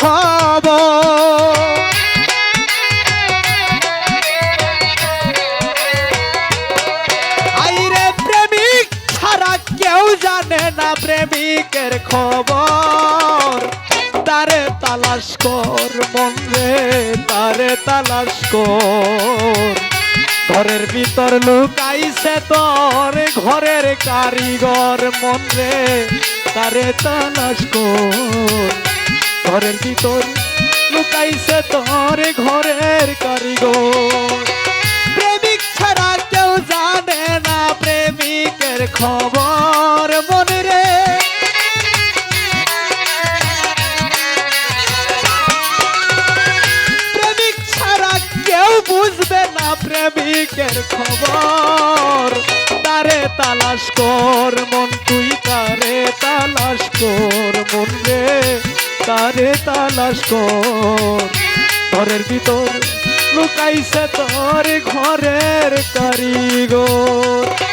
খবর। আইরে প্রেমিক ছাড়া কেউ জানে না প্রেমিকের খবর। তারে তালাশ কর মন তারে তালাশ কর। ঘরের ভিতর লুকাইছে তোর, ঘরের কারিগর মন তারে তালাশ কর। ঘরের ভিতর, লুকাইছে তোর ঘরের কারিগর। প্রেমিক ছাড়া কেউ জানে না প্রেমিকের খবর। মনে রে, প্রেমিক ছাড়া কেউ বুঝবে না প্রেমিকের খবর। তারে তালাশ কর, মন তুই তারে তালাশ কর, মন তারে তালাশ কর। ঘরের ভিতর লুকাইছে তোর ঘরের কারিগর।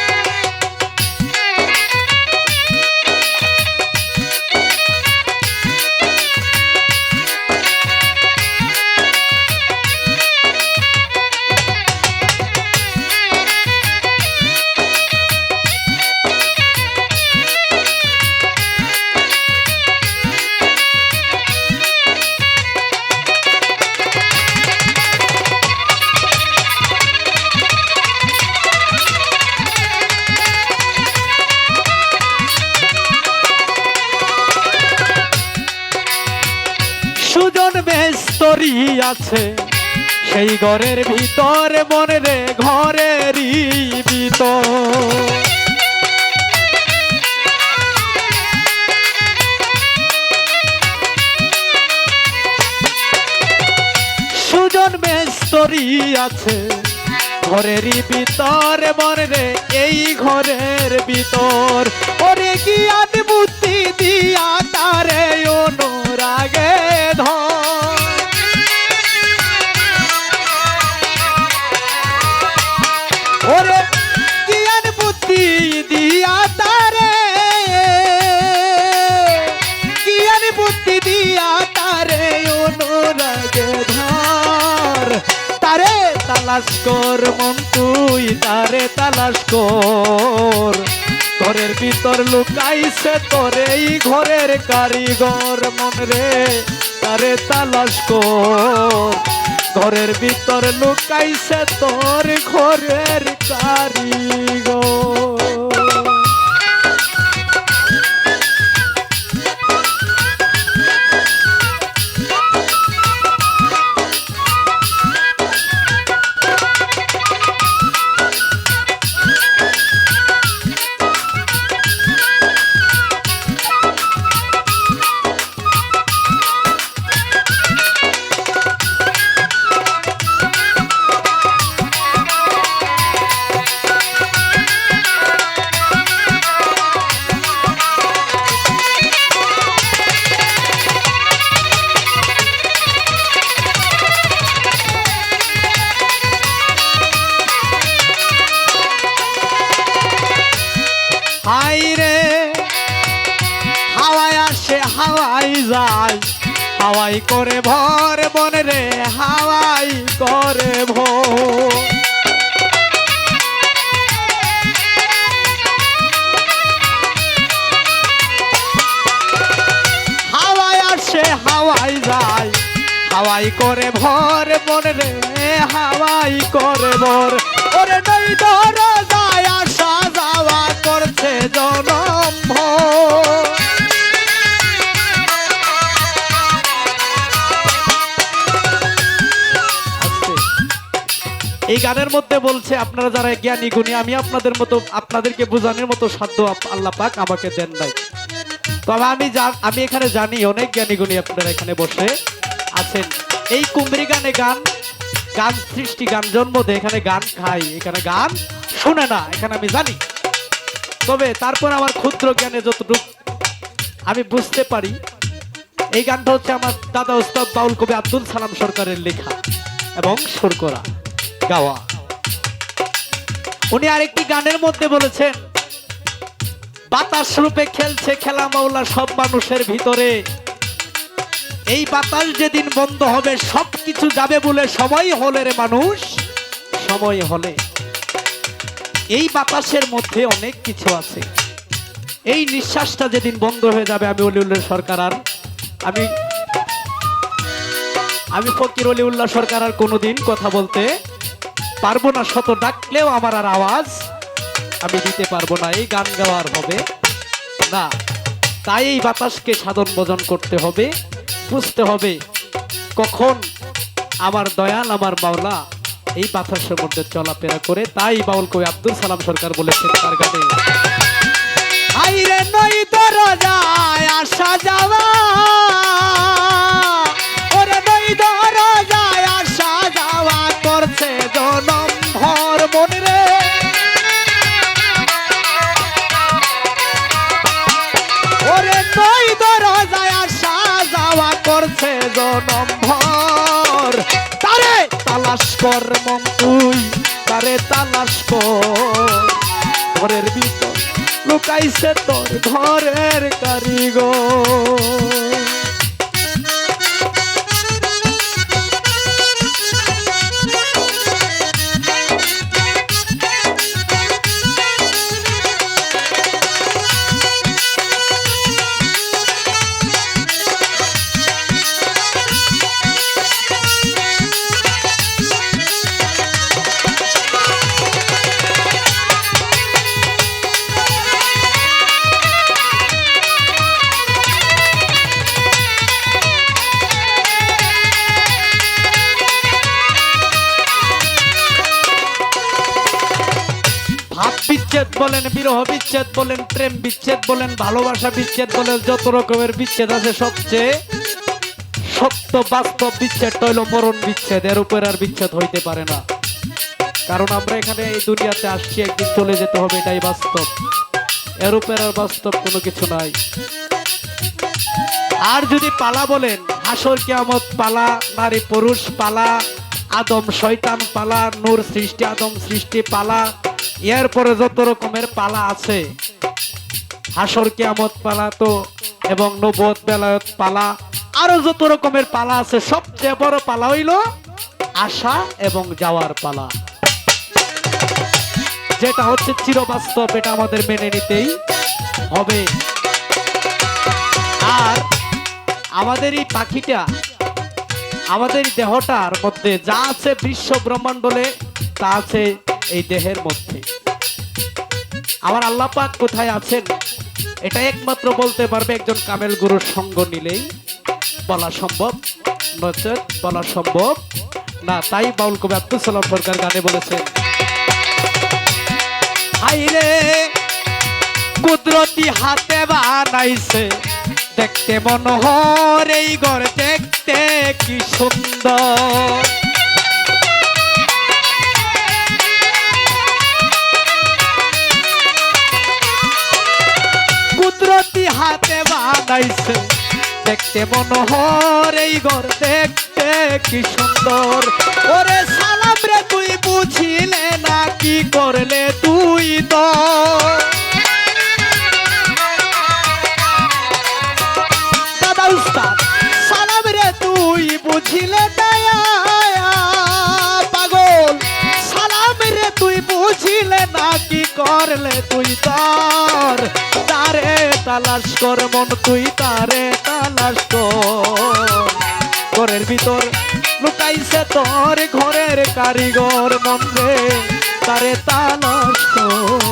আছে সেই ঘরের ভিতর মনে রে ঘরেরই ভিতর। সুজন মেস্তরি আছে। ঘরেরই ভিতর মনে রে এই ঘরের ভিতর। ওরে জ্ঞান বুদ্ধি দিয়া তারে অনুরাগে তালাশ কর মন তুই, তারে তালাশ কর। ঘরের ভিতর লুকাইছে তোরে, এই ঘরের কারিগর মন রে, তারে তালাশ কর। ঘরের ভিতর লুকাইছে তোর ঘরের কারিগর। হাওয়াই করে ভর মনে রে, হাওয়াই করে ভোর। হাওয়ায় আসে, হাওয়াই যায়। হাওয়াই করে ভর মনে রে, হাওয়াই করে ভর। ওরে নই ধর যায় আসা যাওয়া করছে জনম। এই গানের মধ্যে বলছে, আপনারা যারা জ্ঞানী গুণী, আমি আপনাদের মতো, আপনাদেরকে বোঝানোর মতো সাধ্য আল্লাহ পাক আমাকে দেন নাই। তবে আমি আমি এখানে জানি, অনেক জ্ঞানী গুণী আপনারা এখানে বসে আছেন। এই কুমরি গানে গান গান সৃষ্টি, গান জন্ম দেয় এখানে গান খাই, এখানে গান শুনে না, এখানে আমি জানি। তবে তারপর আমার ক্ষুদ্র জ্ঞানে যতটুকু আমি বুঝতে পারি, এই গানটা হচ্ছে আমার দাদা উস্তাদ বাউল কবি আব্দুল সালাম সরকারের লেখা এবং সুর করা। গাওয়া। উনি আরেকটি গানের মধ্যে বলেছেন, বাতাস রূপে খেলছে খেলা মাওলা সব মানুষের ভিতরে। এই বাতাস যেদিন বন্ধ হবে, সব কিছু যাবে বলে সময় হলে রে মানুষ, সময় হলে। এই বাতাসের মধ্যে অনেক কিছু আছে। এই নিঃশ্বাসটা যেদিন বন্ধ হয়ে যাবে, আমি অলিউল্লাহ সরকার আর আমি আমি ফকির অলিউল্লাহ সরকার আর কোনোদিন কথা বলতে পারব না শত ডাকলেও আমার আর আওয়াজ। আমি দিতে পারব না, এই গান গাওয়ার হবে। না, তাই এই বাতাসকে সাধন ভোজন করতে হবে। বুঝতে হবে কখন আমার দয়াল, আমার মাওলা এই বাতাসের মধ্যে চলাফেরা করে। তাই বাউল কবি আব্দুল সালাম সরকার বলেছেন তার গানে, আইরে নই দরজায় আসা যাওয়া কর মন তুই তারে তালাশ কর। ঘরের ভিতর লুকাইছে তোর ঘরের কারিগর। বিচ্ছেদ বলেন, বিরহ বিচ্ছেদ বলেন, প্রেম বিচ্ছেদ বলেন, ভালোবাসা বিচ্ছেদ বলেন, যত রকমের বিচ্ছেদ আছে, সবচেয়ে সত্য, বাস্তব বিচ্ছেদ হইল মরণ বিচ্ছেদ। এর উপর আর বিচ্ছেদ হইতে পারে না। কারণ আমরা এখানে এই দুনিয়াতে আসছি, একদিন চলে যেতে হবে, এটাই বাস্তব। এর উপর আর বাস্তব কোনো কিছু নাই। আর যদি পালা বলেন, হাসর কেয়ামত পালা, নারী পুরুষ পালা, আদম শয়তান পালা, নূর সৃষ্টি, আদম সৃষ্টি পালা এরপরে যত রকমের পালা আছে, হাসর কেয়ামত পালা তো এবং নবদ বেলায়ত পালা, আরও যত রকমের পালা আছে, সবচেয়ে বড় পালা হইল আসা এবং যাওয়ার পালা। যেটা হচ্ছে চিরবাস্তব, এটা আমাদের মেনে নিতেই হবে। আর আমাদের এই পাখিটা, আমাদের দেহটার মধ্যে যা আছে বিশ্ব ব্রহ্মাণ্ডলে, তা আছে এই দেহের মধ্যে। আমার আল্লাহ পাক কোথায় আছেন? এটা একমাত্র বলতে পারবে একজন কামেল গুরুর সঙ্গ নিলেই। বলা সম্ভব? নচেত বলা সম্ভব? না, তাই বাউল কবি আব্দুল সালাম সরকার গানে বলেছেন, হাইরে, কুদরতি হাতে বানাইছে। দেখতে মনোহর, এই ঘর দেখতে কি সুন্দর। দেখতে মনোহর এই ঘর দেখতে? কি সুন্দর। ওরে সালাম রে, তুই বুঝিলে না কি করলে তুই তো করলে তুই তোর তারে তালাশ কর মন তুই, তারে তালাশ কর। ঘরের ভিতর লুকাইছে তোর ঘরের কারিগর মন রে, তারে তালাশ কর।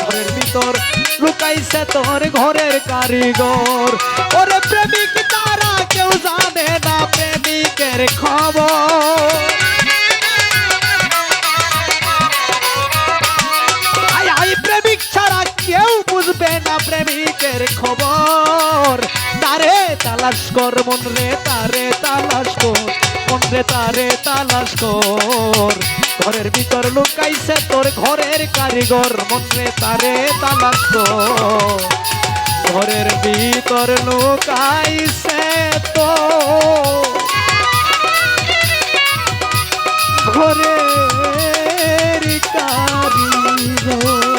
ঘরের ভিতর লুকাইছে তোর ঘরের কারিগর। ওরে প্রেমিক, তারা কেউ জানে না প্রেমিকের খবর। তালাশ কর, মন রে তারে তালাশ কর, মন রে তারে তালাশ কর। ঘরের ভিতর লুকাইছে তোর ঘরের কারিগর, মন রে তারে তালাশ কর। ঘরের ভিতর লুকাইছে তো ঘরের কারিগর।